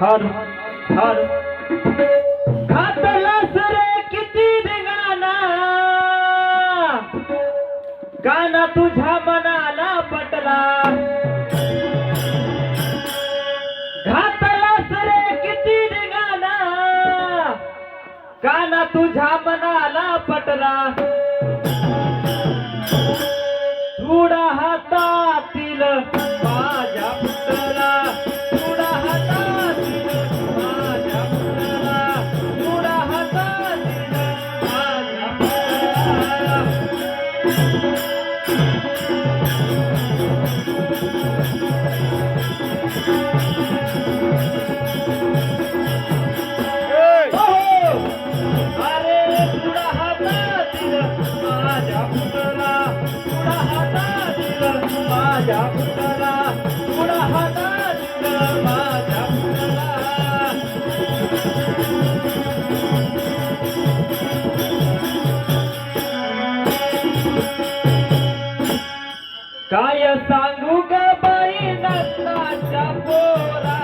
हर हार। खातला सर किती धिंगाणा। गाणा मनाला पटला। घातला सर किती धिंगाणा। गाना तुझा मनाला पटला। थोडा हातातील माझ्या माझ्या पुतला पुढा काय सांगू ग बाई नसनाच्या पोरा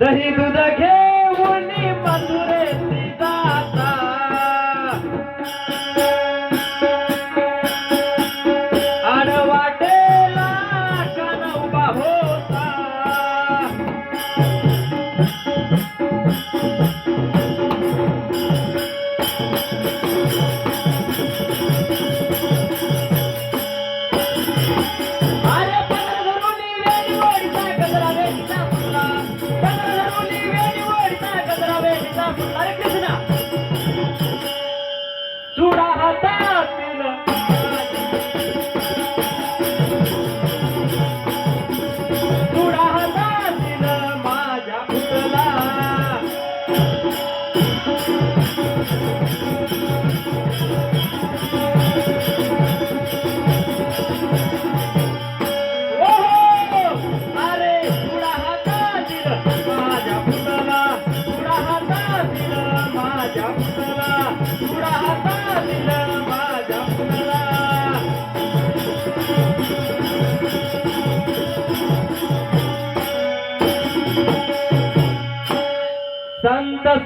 દહી દૂધ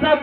essa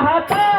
चाहता